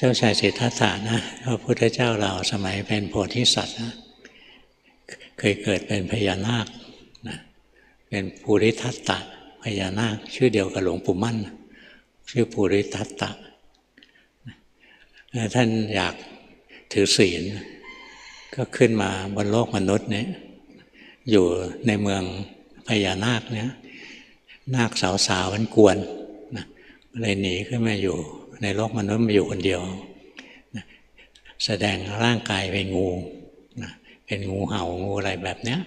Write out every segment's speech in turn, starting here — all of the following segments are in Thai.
เจ้าชายสิทธัตถะนะพระพุทธเจ้าเราสมัยเป็นโพธิสัตว์นะเคยเกิดเป็นพญานาคนะเป็นภูริทัตตะพญานาค ชื่อเดียวกับหลวงปู่มั่น ชื่อภูริทัตตะท่านอยากถือศีล ก็ขึ้นมาบนโลกมนุษย์เนี่ยอยู่ในเมืองพญานาคเนี่ยนาคสาวๆมันกวนนะเลยหนีขึ้นมาอยู่ ในโลกมนุษย์มาอยู่คนเดียว แสดงร่างกายเป็นงูเป็นงูเห่างูอะไรแบบเนี้ย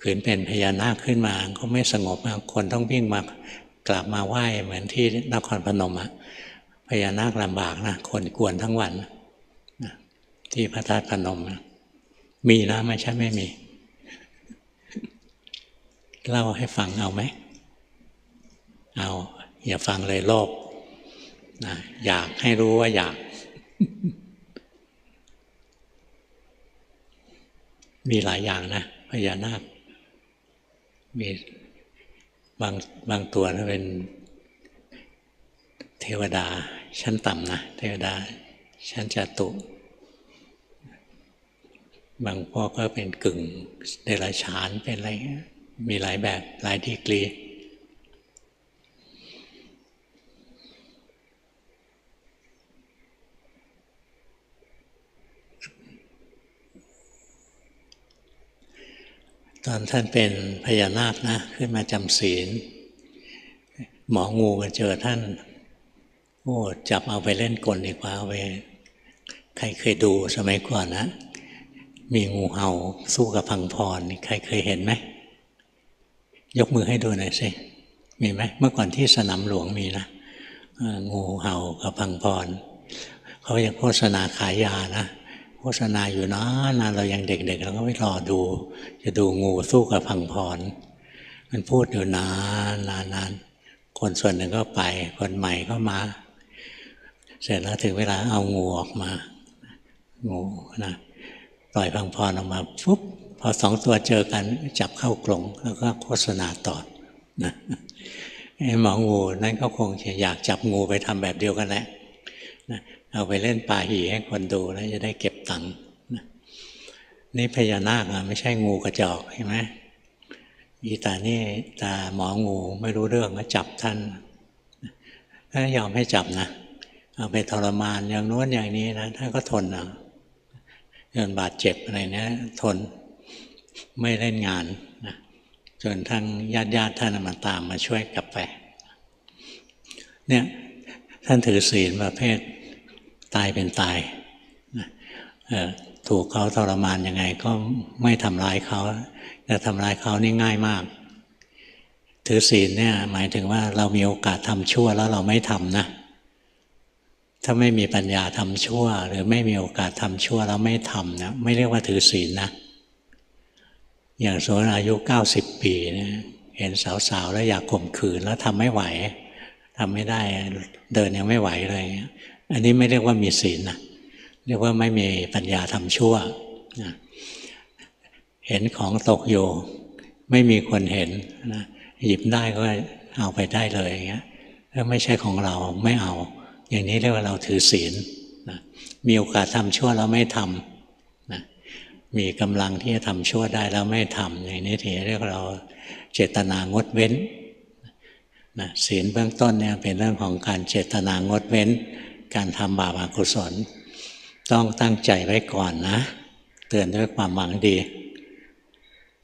ขืนเป็นพญานาคขึ้นมาก็ไม่สงบคนต้องวิ่งมากลับมาไหว้เหมือนที่นครพนมอะพญานาคลำบากนะคนกวนทั้งวันที่พระธาตุพนมนะมีนะไม่ใช่ไม่มี เล่าให้ฟังเอาไหม เอา อย่าฟังเลยโลภ นะอยากให้รู้ว่าอยาก มีหลายอย่างนะพญานาค มีบางบางตัวนะเป็นเทวดา ชั้นต่ำนะเทวดา ชั้นจตุ บางพวกก็เป็นกึ่งเดรัจฉานเป็นอะไรมีหลายแบบหลายดีกรี ตอนท่านเป็นพญานาคนะ ขึ้นมาจำศีล หมองูมาเจอท่าน โอ้จับเอาไปเล่นกลดีกว่าเอาไปใครเคยดูสมัยก่อนนะมีงูเห่าสู้กับพังพร ใครเคยเห็นไหม ยกมือให้ดูหน่อยสิมีไหมเมื่อก่อนที่สนามหลวงมีนะงูเห่ากับพังพร เขายากโฆษณาขายยานะ โฆษณาอยู่นะนานเรายังเด็ก ๆ เราก็ไม่รอดู จะดูงูสู้กับพังพร มันพูดอยู่นานนานนานคนส่วนหนึ่งก็ไป คนใหม่ก็มา เสร็จแล้วถึงเวลาเอางูออกมา งูนะปล่อยพังพรออกมาปุ๊บพอสองตัวเจอกันจับเข้ากลงแล้วก็โฆษณาต่อนะไอ้หมองูนั่นก็คงจะอยากจับงูไปทำแบบเดียวกันแหละนะเอาไปเล่นปลาหีให้คนดูแล้วจะได้เก็บ ตังค์นะนี่พญานาคอะไม่ใช่งูกระจอกใช่ไหมอีตานี่ตาหมองูไม่รู้เรื่องก็จับท่านถ้ายอมให้จับนะเอาไปทรมานอย่างโน้นอย่างนี้นะท่านก็ทนอะจนบาดเจ็บอะไรเนี้ยทนไม่เล่นงานนะจนทั้งญาติญาติท่านมาตามมาช่วยกลับไป เนี่ยท่านถือศีลประเภทตายเป็นตาย ถูกเขาทรมานยังไงก็ไม่ทำร้ายเขาแต่ทำร้ายเขานี่ง่ายมาก ถือศีลเนี่ยหมายถึงว่าเรามีโอกาสทำชั่วแล้วเราไม่ทำนะถ้าไม่มีปัญญาทำชั่ว หรือไม่มีโอกาสทำชั่วแล้วไม่ทำนะไม่เรียกว่าถือศีลนะ อย่างสมอายุเก้าสิบปีเนี่ยเห็นสาวๆแล้วอยากข่มขืนแล้วทำไม่ไหวทำไม่ได้เดินยังไม่ไหวเลย อันนี้ไม่เรียกว่ามีศีลนะ เรียกว่าไม่มีปัญญาทำชั่วนะเห็นของตกอยู่ ไม่มีคนเห็นนะหยิบได้ก็เอาไปได้เลยอย่างเงี้ยถ้าไม่ใช่ของเราไม่เอา อย่างนี้เรียกว่าเราถือศีลนะมีโอกาสทำชั่วแล้วไม่ทำนะมีกำลังที่จะทำชั่วได้แล้วไม่ทำอย่างนี้ถือเรียกเราเจตนางดเว้นนะศีลเบื้องต้นเนี่ยเป็นเรื่องของการเจตนางดเว้น การทำบาปอกุศล ต้องตั้งใจไว้ก่อนนะ เตือนด้วยความหวังดี